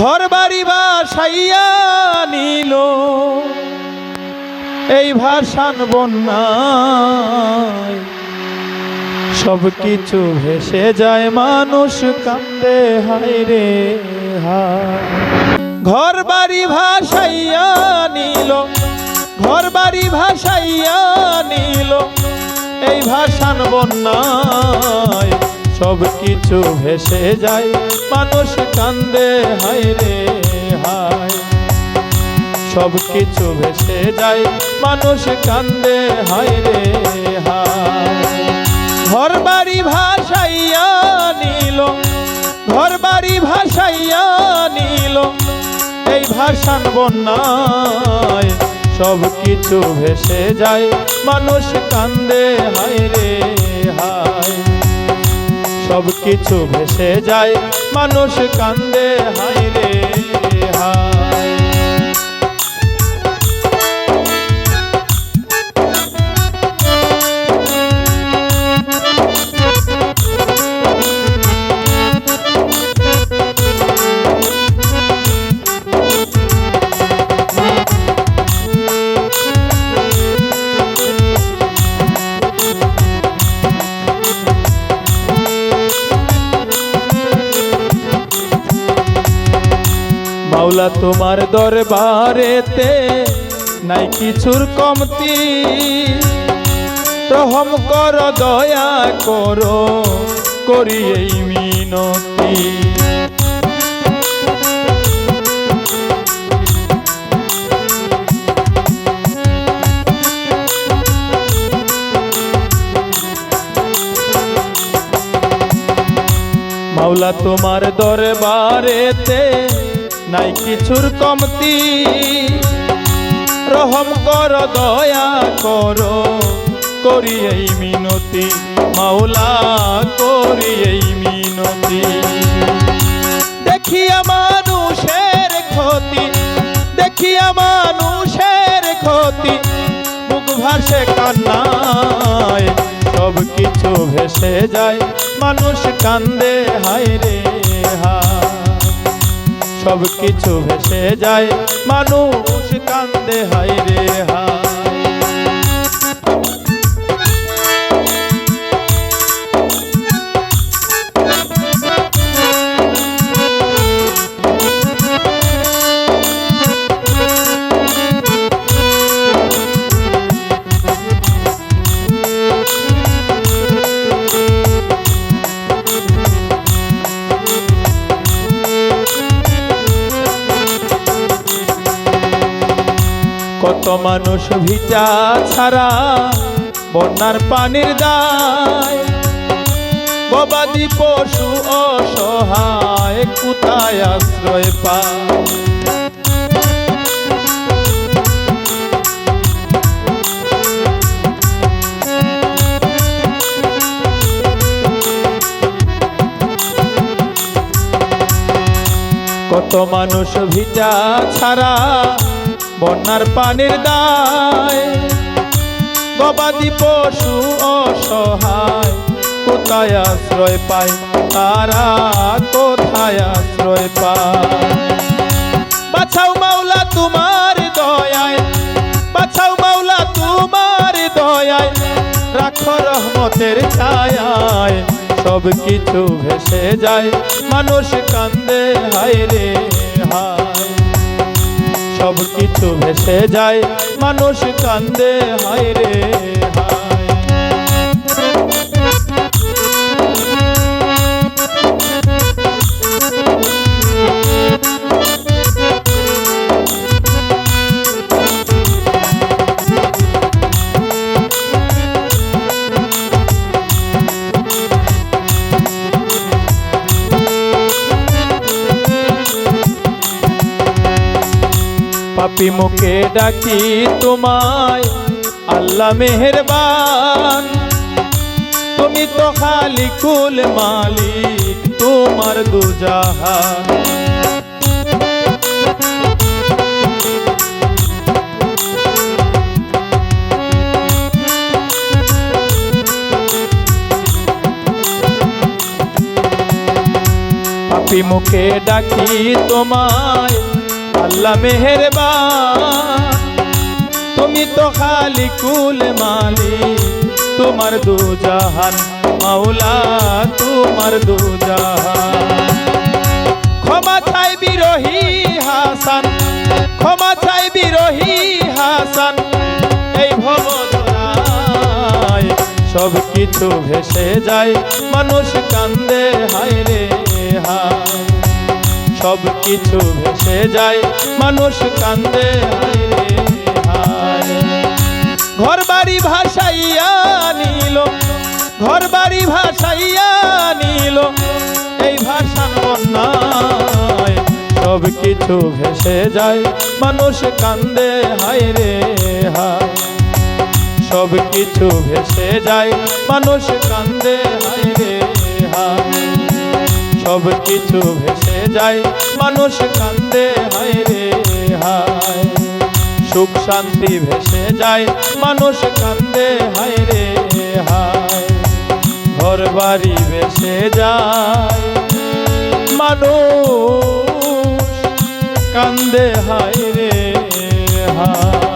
ঘর বাড়ি বাসাইয়া নিল। এই ভাষান বন্যায় সব কিছু ভেসে যায়, মানুষ কান্দে হায় রে ঘর বাড়ি ভাসাইয়া নিল ঘর বাড়ি ভাসাইয়া নিল। এই ভাষান বন্যায় সব কিছু ভেসে যায়, মানুষ কান্দে, হায় রে হায়। সব কিছু ভেসে যায়, মানুষ কান্দে, হায় রে হায়। ঘর বাড়ি ভাসাইয়া নিল ঘর বাড়ি ভাসাইয়া নিল, এই ভাষান বন্যায় সব কিছু ভেসে যায়, মানুষ কান্দে, হায় রে হায়। সব কিছু ভেসে যায়। মানুষ কান্দে হায় রে মাওলা তোমার দরবারেতে নাই কিছুর কমতি। রহম কর, দয়া করো, করি এই মিনতি। মাওলা তোমার দরবারেতে নাই কিছুর কমতি। রহম কর, দয়া করো, করি এই মিনতি। মাওলা, করি এই মিনতি। দেখিয়া মানুষের ক্ষতি দেখিয়া মানুষের ক্ষতি। বুক ভাসে কান্নায় সব কিছু ভেসে যায়। মানুষ কান্দে, হায় রে, হায়। সব কিছু ভেসে যায়। মানুষ কান্দে হাই রে হায়। কত মানুষ ভিটা ছাড়া বন্যার পানির দায়। গবাদি পশু অসহায়, কোথায় আশ্রয় পায়? কত মানুষ ভিটা ছাড়া বন্যার পানির দায়। গবাদি পশু অসহায়, কোথায় আশ্রয় পায়? তারা কোথায় আশ্রয় পায়? বাছাও মাওলা তোমার দয়ায়, বাছাও মাওলা তোমার দয়ায়, রাখো রহমতের ছায়ায়। সব কিছু ভেসে যায়, মানুষ কান্দে, হায় রে, হায়। সব কিছু ভেসে যায়। মানুষ কান্দে হায় রে পাপি মুখে ডাকি তোমায়, আল্লাহ মেহেরবান। তুমি তো খালিকুল মালিক, তোমার দুজাহান। মুখে ডাকি তোমায় আল্লাহ মেহেরবান। তুমি তো খালি কুল মালিক, তোমার দু জাহান মাওলা, তোমার দু ক্ষমা চাই বিরোহী হাসান, ক্ষমা চাই বিরোহী হাসান। এই ভবদরায় সব কিছু ভেসে যায়, মানুষ কান্দে, হায় রে, হায়। সব কিছু ভেসে যায়, মানুষ কান্দে ঘর বাড়ি ভাসাইয়া নিল ঘর বাড়ি ভাসাইয়া নিল, এই ভাষার বন্যায় সব কিছু ভেসে যায়, মানুষ কান্দে হায় রে হায়। সব কিছু ভেসে যায়, মানুষ কান্দে সব কিছু ভেসে যায়, মানুষ কান্দে, হায় রে, হায়। সুখ শান্তি ভেসে যায়, মানুষ কান্দে, হায় রে, হায়। ঘর বাড়ি ভেসে যায়, মানুষ কান্দে, হায় রে, হায়।